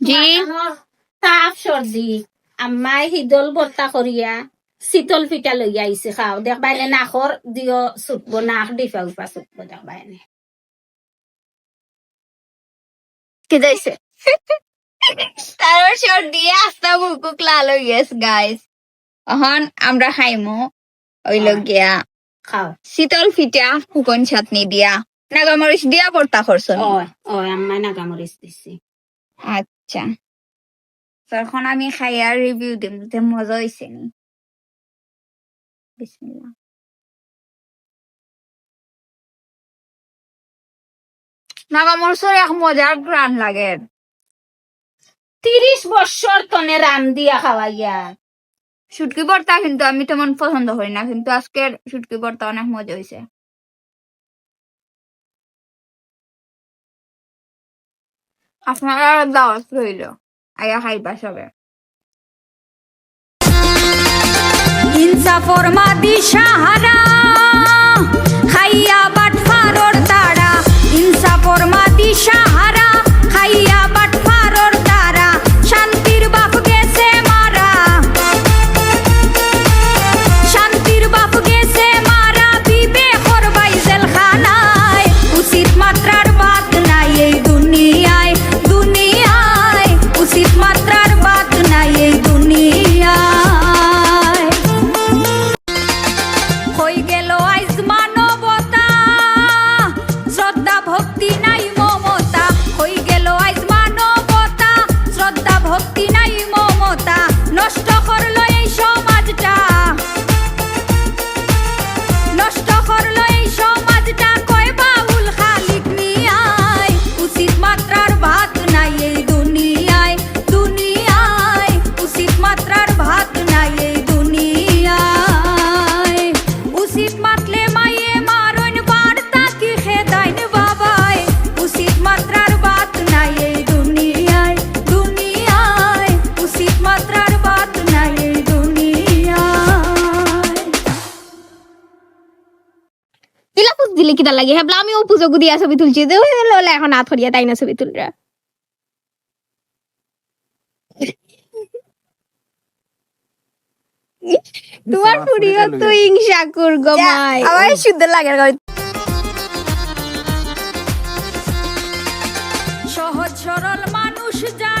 জি। তাপ সর্দি আমাই হিদল বর্তা করিয়া শীতল পিঠা লইয়া আইছে খাও। দেখবাইনে নাখর দিও চুটবো নাক ডিফা উফা চুটবো দেখবাইনে কি যাইছে তারপর শর্ট আস্তা বুকুক লাল গেছে গাইস এখন আমরা খাইমো। ওইল গিয়া খাও। শীতল ফিটা ফুকন চাটনি দিয়া। নাগামরিচ দিয়া পড়তা করছ? ওই ওই আমাই নাগামরিচ দিছি। আচ্ছা। তো এখন আমি খাই আর রিভিউ দিম যে মজা হয়েছে নি। বিসমিল্লাহ। নাগামরিচের এক মজার গ্রান লাগে। তিরিশ বছর তনে রান দিয়া খাওয়াইয়া। শুটকি ভর্তা কিন্তু আমি তেমন পছন্দ করি না কিন্তু আজকের শুটকি ভর্তা অনেক মজা হয়েছে আপনারা দাওয়াত রইল। আয়া খাইবা সবে। ইনসাফর মাদি সাহারা খাইয়া Now you দিলে কি তার লাগে হ্যাঁ আমিও পুজো গুদিয়া ছবি তুলছি। এখন হাত হরিয়া তাই না ছবি তুলরা তোমার পুরিও তো ইংসা করব মাই। আমার শুদ্ধ লাগে সহজ সরল মানুষ যা